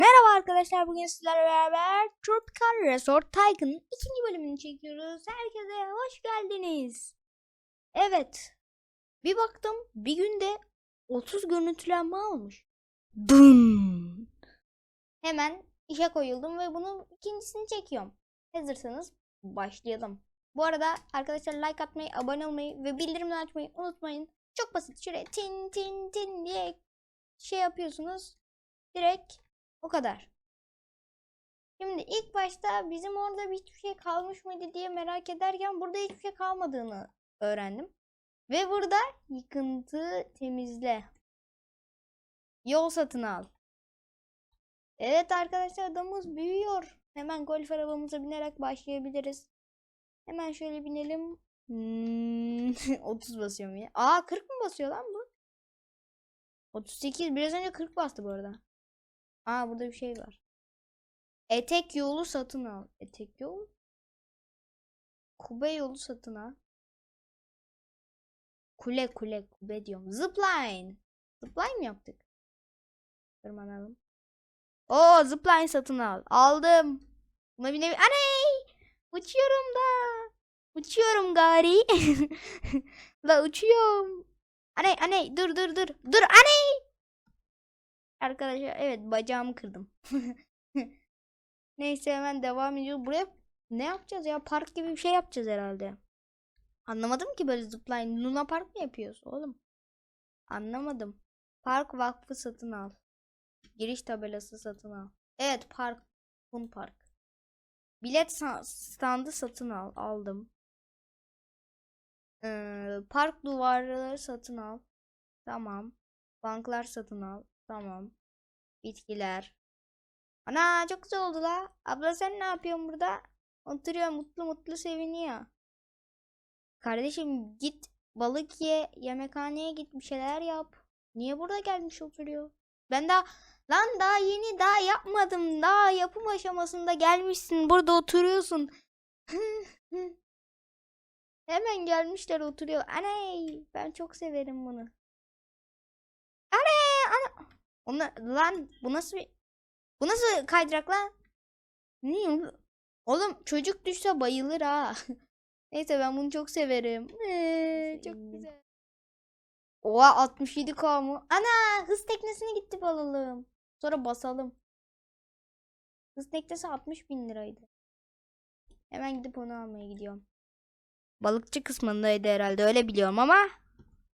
Merhaba arkadaşlar bugün sizlerle beraber Tropical Resort Tycoon'ın ikinci bölümünü çekiyoruz. Herkese hoş geldiniz. Evet. Bir baktım bir günde 30 görüntülenme almış. Dın. Hemen işe koyuldum ve bunun ikincisini çekiyorum. Hazırsanız başlayalım. Bu arada arkadaşlar like atmayı, abone olmayı ve bildirimleri açmayı unutmayın. Çok basit. Şuraya tin tin tin diye şey yapıyorsunuz. Direkt o kadar. Şimdi ilk başta bizim orada bir hiçbir şey kalmış mıydı diye merak ederken burada hiçbir şey kalmadığını öğrendim. Ve burada yıkıntı temizle. Yol satın al. Evet arkadaşlar adamımız büyüyor. Hemen golf arabamıza binerek başlayabiliriz. Hemen şöyle binelim. Hmm, 30 basıyorum ya. Aa 40 mı basıyor lan bu? 38 biraz önce 40 bastı bu arada. Aa burada bir şey var. Etek yolu satın al. Etek yol? Kube yolu satın al. Kule kule kube diyorum. Zipline. Zipline mi yaptık? Tırmanalım. Oo zipline satın al. Aldım. Buna binebil... Aney! Uçuyorum da. Uçuyorum gari. La uçuyorum. Aney aney dur dur dur. Dur aney! Arkadaşlar evet bacağımı kırdım. Neyse hemen devam ediyoruz. Buraya ne yapacağız ya? Park gibi bir şey yapacağız herhalde. Anlamadım ki böyle zipline. Luna Park mı yapıyoruz oğlum? Anlamadım. Park vakfı satın al. Giriş tabelası satın al. Evet park. Fun Park. Bilet standı satın al. Aldım. Ee, park duvarları satın al. Tamam. Banklar satın al. Tamam. Bitkiler. Ana çok güzel oldu la. Abla sen ne yapıyorsun burada? Oturuyor mutlu mutlu seviniyor. Kardeşim git balık ye, yemekhaneye git bir şeyler yap. Niye burada gelmiş oturuyor? Ben daha lan daha yeni daha yapmadım. Daha yapım aşamasında gelmişsin. Burada oturuyorsun. Hemen gelmişler oturuyor. Aney ben çok severim bunu. Aney. Onlar, lan bu nasıl bir bu nasıl kaydırak lan? Ne? Oğlum çocuk düşse bayılır ha. Neyse ben bunu çok severim. Ee, çok güzel. Oha 67 k mı? Ana hız teknesine gitti alalım. Sonra basalım. Hız teknesi 60 bin liraydı. Hemen gidip onu almaya gidiyorum. Balıkçı kısmındaydı herhalde öyle biliyorum ama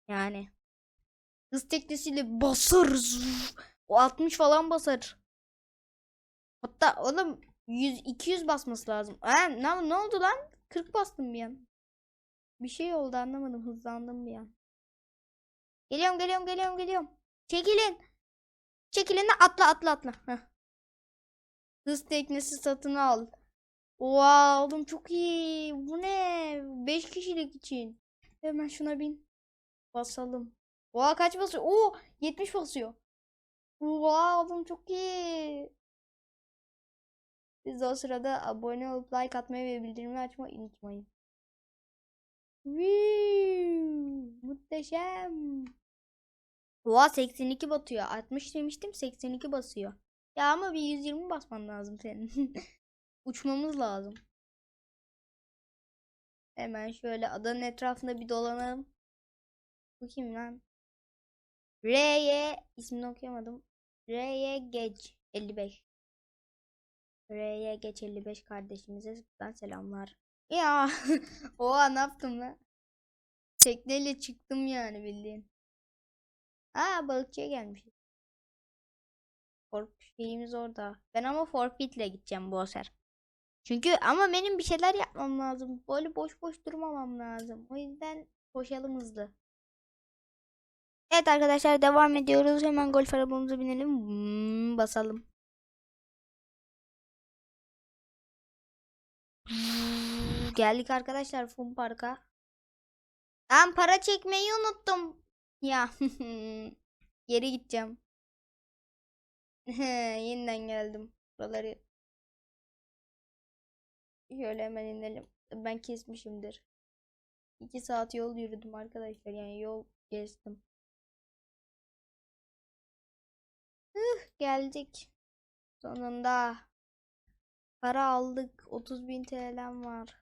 yani hız teknesiyle basarız. O 60 falan basar. Hatta oğlum 100 200 basması lazım. Ha, ne, ne oldu lan? 40 bastım bir an. Bir şey oldu anlamadım. Hızlandım bir an. Geliyorum geliyorum geliyorum geliyorum. Çekilin. Çekilin de atla atla atla. Heh. Hız teknesi satın al. Oha oğlum çok iyi. Bu ne? 5 kişilik için. Hemen şuna bin. Basalım. Oha kaç basıyor? Oo 70 basıyor. Oha oğlum çok iyi. Siz de o sırada abone olup like atmayı ve bildirimleri açmayı unutmayın. Woo, muhteşem. Oha 82 batıyor. 60 demiştim 82 basıyor. Ya ama bir 120 basman lazım senin. Uçmamız lazım. Hemen şöyle adanın etrafında bir dolanalım. Bu kim lan? R'ye ismini okuyamadım. R'ye geç 55. R'ye geç 55 kardeşimize buradan selamlar. Ya oha ne yaptım lan? Tekneyle çıktım yani bildiğin. Aa balıkçıya gelmişiz. Fork şeyimiz orada. Ben ama forfeitle gideceğim bu sefer. Çünkü ama benim bir şeyler yapmam lazım. Böyle boş boş durmamam lazım. O yüzden koşalım hızlı. Evet arkadaşlar devam ediyoruz. Hemen golf arabamıza binelim. Hmm, basalım. Geldik arkadaşlar Fun Park'a. Ben para çekmeyi unuttum. Ya geri gideceğim. Yeniden geldim. Buraları şöyle hemen inelim. Ben kesmişimdir. 2 saat yol yürüdüm arkadaşlar. Yani yol gezdim. Geldik. Sonunda para aldık. 30 bin TL'm var.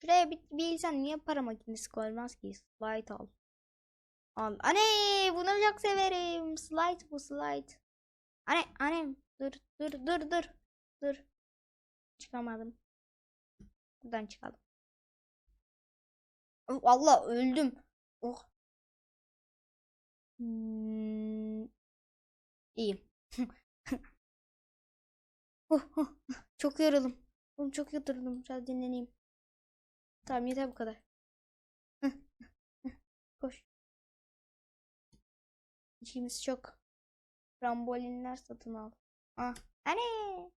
Şuraya bir, bir insan niye para makinesi koymaz ki? Slide al. Al. Anne bunu çok severim. Slide bu slide. Anne annem dur dur dur dur. Dur. Çıkamadım. Buradan çıkalım. Allah öldüm. Oh. Hmm. İyiyim. Oh, oh, Çok yoruldum. Oğlum çok yoruldum. Biraz dinleneyim. Tamam yeter bu kadar. Koş. İşimiz çok. Trambolinler satın al. Ah. Anne.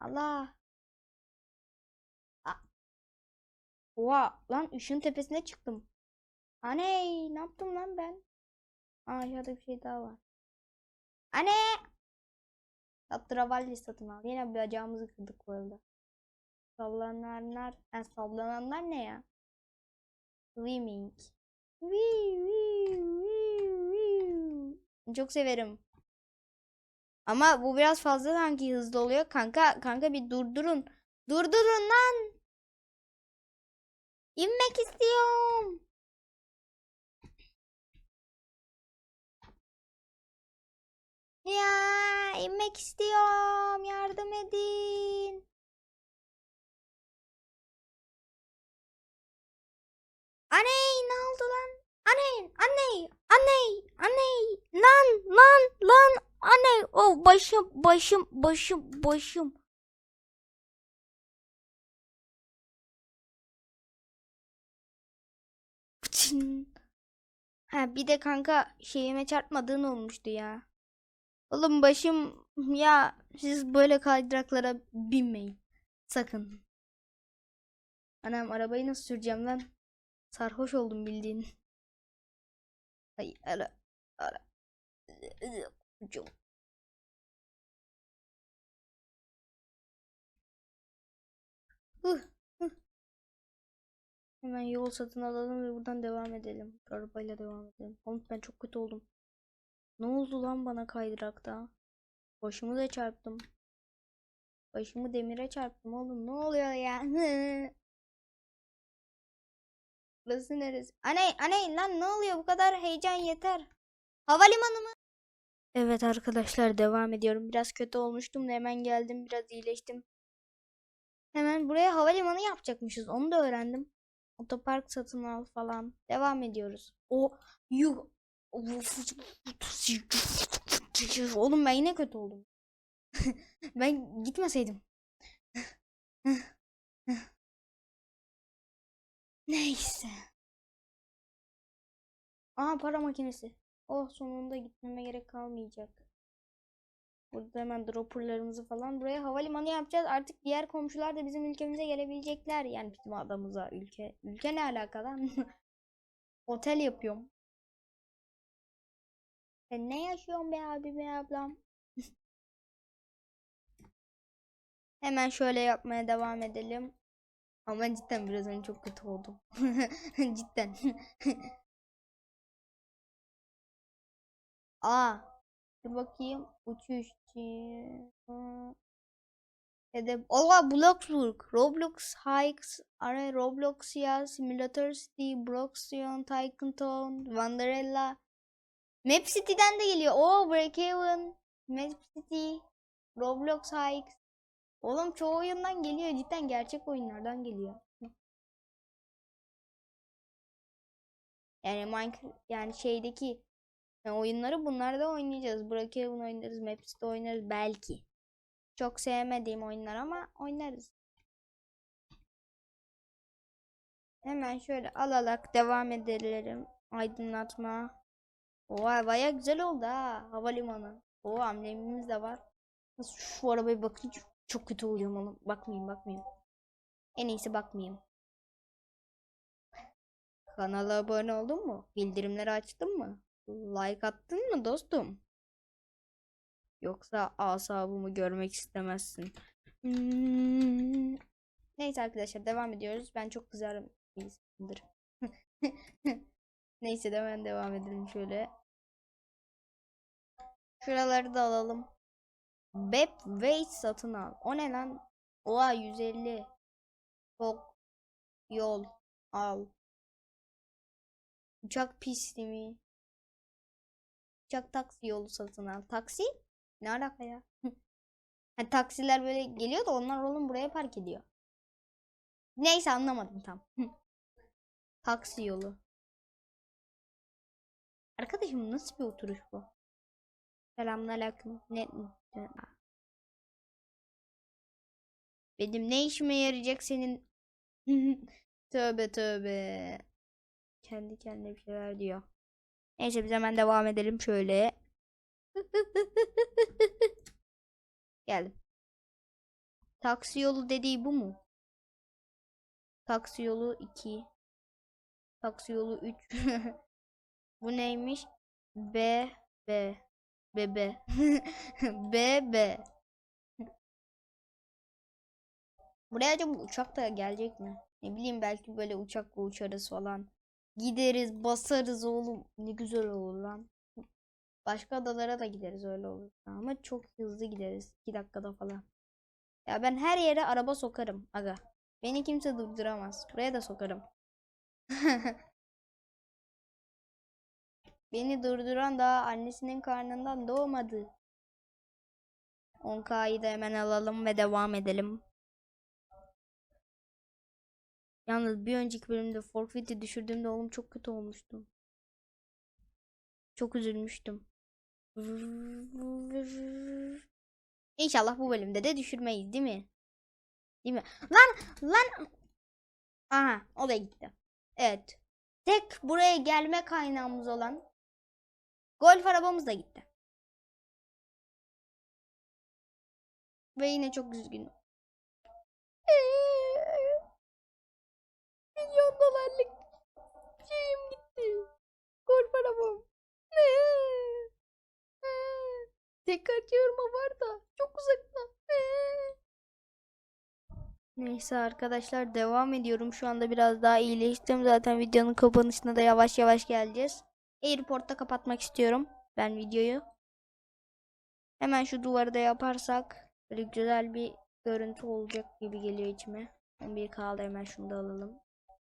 Allah. Ah. Oha lan ışığın tepesine çıktım. Anne ne yaptım lan ben? Aa aşağıda bir şey daha var. Anne. Tatravalli satın al. Yine bacağımızı kırdık bu arada. Sallananlar. Yani sallananlar ne ya? Swimming. Çok severim. Ama bu biraz fazla sanki hızlı oluyor. Kanka kanka bir durdurun. Durdurun lan. İnmek istiyorum. Ya inmek istiyorum. Yardım edin. Aney ne oldu lan? Aney, aney, aney, aney, lan, lan, lan, aney. Oh başım, başım, başım, başım. Fıçın. Ha bir de kanka şeyime çarpmadığın olmuştu ya. Oğlum başım ya siz böyle kaydıraklara binmeyin. Sakın. Anam arabayı nasıl süreceğim lan? Sarhoş oldum bildiğin. Ay ara ara. Huh. Hemen yol satın alalım ve buradan devam edelim. Arabayla devam edelim. Oğlum ben çok kötü oldum. Ne oldu lan bana kaydırakta? Başımı da çarptım. Başımı demire çarptım oğlum. Ne oluyor ya? Burası neresi? Aney, aney lan ne oluyor? Bu kadar heyecan yeter. Havalimanı mı? Evet arkadaşlar devam ediyorum. Biraz kötü olmuştum da hemen geldim. Biraz iyileştim. Hemen buraya havalimanı yapacakmışız. Onu da öğrendim. Otopark satın al falan. Devam ediyoruz. O yuh. Oğlum ben yine kötü oldum. ben gitmeseydim. Neyse. Aa para makinesi. Oh sonunda gitmeme gerek kalmayacak. Burada hemen dropperlarımızı falan buraya havalimanı yapacağız. Artık diğer komşular da bizim ülkemize gelebilecekler. Yani bizim adamıza ülke. Ülke ne alaka lan? Otel yapıyorum. Sen ne yaşıyorsun be abi be ablam? Hemen şöyle yapmaya devam edelim. Ama cidden biraz önce çok kötü oldum. cidden. Aa, bir bakayım. Uçuşçu. Hedef. Allah Bloxburg. Roblox Hikes. Ara Roblox ya. Simulator City. Broxion. Tycoon. Wanderella. Map City'den de geliyor. Oo Breakhaven. Map City. Roblox Hikes. Oğlum çoğu oyundan geliyor. Cidden gerçek oyunlardan geliyor. Yani Minecraft yani şeydeki yani oyunları bunlarda oynayacağız. Brookhaven oynarız, Maps'te oynarız belki. Çok sevmediğim oyunlar ama oynarız. Hemen şöyle alalak devam edelim. Aydınlatma. Oha baya güzel oldu ha havalimanı. O amblemimiz de var. Şu arabaya bakınca çok kötü oluyorum oğlum. Bakmayayım bakmayayım. En iyisi bakmayayım. Kanala abone oldun mu? Bildirimleri açtın mı? Like attın mı dostum? Yoksa asabımı görmek istemezsin. Hmm. Neyse arkadaşlar devam ediyoruz. Ben çok kızarım. Neyse de ben devam edelim şöyle. Şuraları da alalım. Bep Wait satın al. O ne lan? Oha 150. Çok yol al. Uçak pisti mi? Uçak taksi yolu satın al. Taksi? Ne alaka ya? Ha, taksiler böyle geliyor da onlar oğlum buraya park ediyor. Neyse anlamadım tam. Taksi yolu. Arkadaşım nasıl bir oturuş bu? Selamünaleyküm. Ne? Benim ne işime yarayacak senin? Tövbe tövbe. Kendi kendine bir şeyler diyor. Neyse biz hemen devam edelim şöyle. Geldim. Taksi yolu dediği bu mu? Taksi yolu 2. Taksi yolu 3. bu neymiş? B B B B B B Buraya acaba uçak da gelecek mi? Ne bileyim belki böyle uçakla uçarız falan. Gideriz, basarız oğlum. Ne güzel olur lan. Başka adalara da gideriz öyle olur. Ama çok hızlı gideriz. 2 dakikada falan. Ya ben her yere araba sokarım aga. Beni kimse durduramaz. Buraya da sokarım. Beni durduran daha annesinin karnından doğmadı. 10K'yı da hemen alalım ve devam edelim. Yalnız bir önceki bölümde forfeit'i düşürdüğümde oğlum çok kötü olmuştum. Çok üzülmüştüm. İnşallah bu bölümde de düşürmeyiz değil mi? Değil mi? Lan lan. Aha o da gitti. Evet. Tek buraya gelme kaynağımız olan golf arabamız da gitti. Ve yine çok üzgünüm. Milyon dolarlık şeyim gitti. Golf arabam. Tek açıyorum var da çok uzakta. Neyse arkadaşlar devam ediyorum. Şu anda biraz daha iyileştim. Zaten videonun kapanışına da yavaş yavaş geleceğiz. Airport'ta kapatmak istiyorum ben videoyu. Hemen şu duvarı da yaparsak böyle güzel bir görüntü olacak gibi geliyor içime. 11 kaldı hemen şunu da alalım.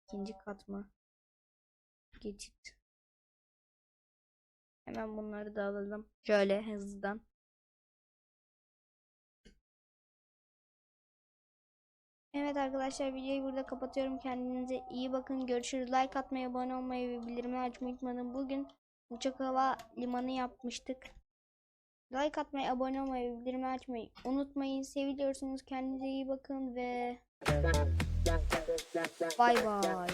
İkinci kat mı? Geçit. Hemen bunları da alalım. Şöyle hızlıdan. Evet arkadaşlar videoyu burada kapatıyorum. Kendinize iyi bakın. Görüşürüz. Like atmayı, abone olmayı ve bildirimi açmayı unutmayın. Bugün uçak hava limanı yapmıştık. Like atmayı, abone olmayı ve bildirimi açmayı unutmayın. Seviliyorsunuz. Kendinize iyi bakın ve bay bay.